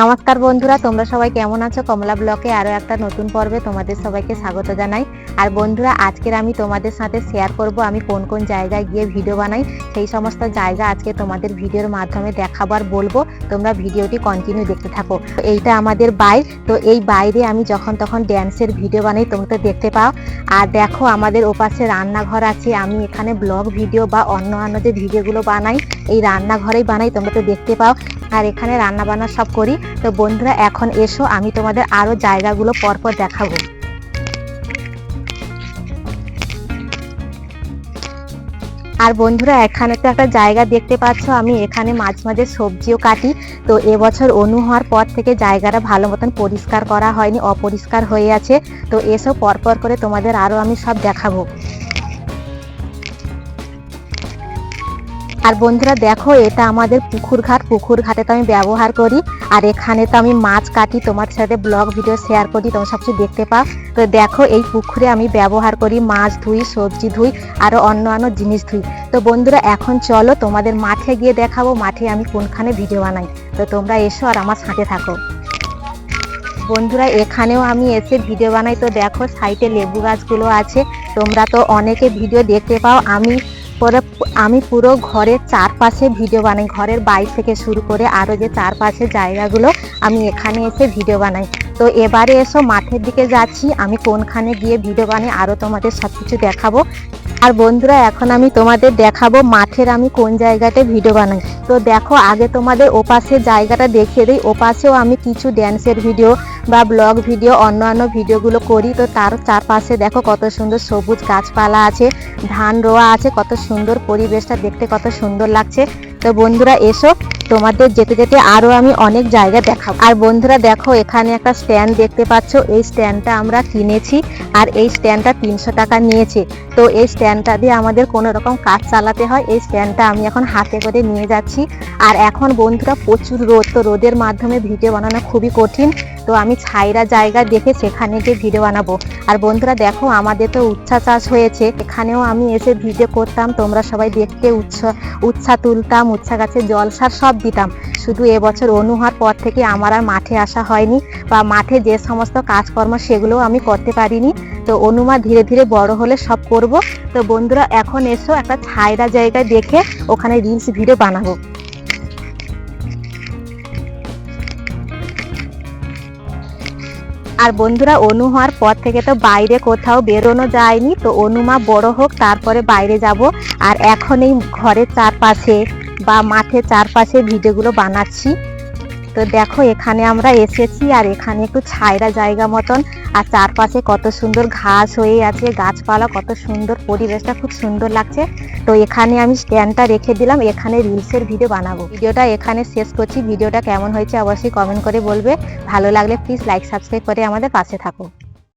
নমস্কার বন্ধুরা, তোমরা সবাই কেমন আছো? কমলা ব্লকে আরও একটা নতুন পর্বে তোমাদের সবাইকে স্বাগত জানাই। আর বন্ধুরা, আজকের আমি তোমাদের সাথে শেয়ার করব আমি কোন কোন জায়গায় গিয়ে ভিডিও বানাই। সেই সমস্ত জায়গা আজকে তোমাদের ভিডিওর মাধ্যমে দেখাবার বলব। তোমরা ভিডিওটি কন্টিনিউ দেখতে থাকো। এইটা আমাদের বাইর। তো এই বাইরে আমি যখন তখন ড্যান্সের ভিডিও বানাই, তোমরা তো দেখতে পাও। আর দেখো, আমাদের ওপাশে রান্নাঘর আছে। আমি এখানে ব্লগ ভিডিও বা অন্য অন্য যে ভিডিওগুলো বানাই, এই রান্নাঘরেই বানাই। তোমরা তো দেখতে পাও। আর এখানে রান্না বান্না সব করি। তো বন্ধুরা, এখন এসো, আমি তোমাদের আরও জায়গাগুলো পরপর দেখাবো। আর বন্ধুরা, এখানে তো একটা জায়গা দেখতে পাচ্ছ, আমি এখানে মাঝে মাঝে সবজিও কাটি। তো এবছর অনু হওয়ার পর থেকে জায়গাটা ভালো মতন পরিষ্কার করা হয়নি, অপরিষ্কার হয়ে আছে। তো এসব পরপর করে তোমাদের আরও আমি সব দেখাবো। আর বন্ধুরা দেখো, এটা আমাদের পুকুর ঘাট। পুকুর ঘাটে তো আমি ব্যবহার করি। আর এখানে তো আমি মাছ কাটি। তোমার সাথে ব্লগ ভিডিও শেয়ার করি। তোমার সব কিছু দেখতে পাও। তো দেখো, এই পুকুরে আমি ব্যবহার করি মাছ ধুই, সবজি ধুই, আরও অন্য অন্য জিনিস ধুই। তো বন্ধুরা, এখন চলো তোমাদের মাঠে গিয়ে দেখাবো, মাঠে আমি কোনখানে ভিডিও বানাই। তো তোমরা এসো আর আমার সাথে থাকো। বন্ধুরা, এখানেও আমি এসে ভিডিও বানাই। তো দেখো, সাইডে লেবু গাছগুলো আছে। তোমরা তো অনেকে ভিডিও দেখতে পাও। আমি পরে আমি পুরো ঘরের চারপাশে ভিডিও বানাই। ঘরের বাইর থেকে শুরু করে আরও যে চারপাশে জায়গাগুলো আমি এখানে এসে ভিডিও বানাই। তো এবারে এসো, মাঠের দিকে যাচ্ছি। আমি কোনখানে গিয়ে ভিডিও বানাই আরও তোমাদের সব কিছু দেখাবো। আর বন্ধুরা, এখন আমি তোমাদের দেখাবো মাঠের আমি কোন জায়গাতে ভিডিও বানাই। তো দেখো, আগে তোমাদের ওপাশে জায়গাটা দেখিয়ে দিই। ওপাশেও আমি কিছু ড্যান্সের ভিডিও বা ব্লগ ভিডিও অন্যান্য ভিডিওগুলো করি। তো তার চারপাশে দেখো কত সুন্দর সবুজ গাছপালা আছে, ধান রোয়া আছে, কত সুন্দর পরিবেশটা দেখতে কত সুন্দর লাগছে। তো বন্ধুরা, এসো। তোমাদের যেতে যেতে আরও আমি অনেক জায়গা দেখাবো। আর বন্ধুরা, দেখো, এখানে একটা স্ট্যান্ড দেখতে পাচ্ছ। এই স্ট্যান্ডটা আমরা কিনেছি আর এই স্ট্যান্ডটা তিনশো টাকা নিয়েছে। তো এই স্ট্যান্ডটা দিয়ে আমাদের কোনো রকম কাজ চালাতে হয়। এই স্ট্যান্ডটা আমি এখন হাতে করে নিয়ে যাচ্ছি। আর এখন বন্ধুরা, প্রচুর রোদ। তো রোদের মাধ্যমে ভিডিও বানানো খুবই কঠিন। তো আমি ছাইরা জায়গা দেখে সেখানে গিয়ে ভিডিও বানাবো। আর বন্ধুরা দেখো, আমাদের তো উচ্ছা চাষ হয়েছে। এখানেও আমি এসে ভিডিও করতাম, তোমরা সবাই দেখতে উচ্ছ, উচ্ছা তুলতাম, উচ্ছা গাছে জল সার সব দিতাম। শুধু এবছর অনু হওয়ার পর থেকে আমার আর মাঠে আসা হয়নি, বা মাঠে যে সমস্ত কাজকর্ম সেগুলোও আমি করতে পারিনি। তো অনুমা ধীরে ধীরে বড় হলে সব করব। তো বন্ধুরা, এখন এসো একটা ছায়রা জায়গায় দেখে ওখানে রিলস ভিডিও বানাবো। আর বন্ধুরা, অনু হওয়ার পর থেকে তো বাইরে কোথাও বেরোনো যায়নি। তো অনুমা বড় হোক, তারপরে বাইরে যাব। আর এখন এই ঘরের চারপাশে বা মাঠের চারপাশে ভিডিওগুলো বানাচ্ছি। তো দেখো, এখানে আমরা এসেছি আর এখানে একটু ছায়রা জায়গা মতন। আর চারপাশে কত সুন্দর ঘাস হয়ে আছে, গাছপালা, কত সুন্দর পরিবেশটা, খুব সুন্দর লাগছে। তো এখানে আমি স্ট্যান্ডটা রেখে দিলাম, এখানে রিলসের ভিডিও বানাবো। ভিডিওটা এখানে শেষ করছি, ভিডিওটা কেমন হয়েছে অবশ্যই কমেন্ট করে বলবে। ভালো লাগলে প্লিজ লাইক সাবস্ক্রাইব করে আমাদের পাশে থাকো।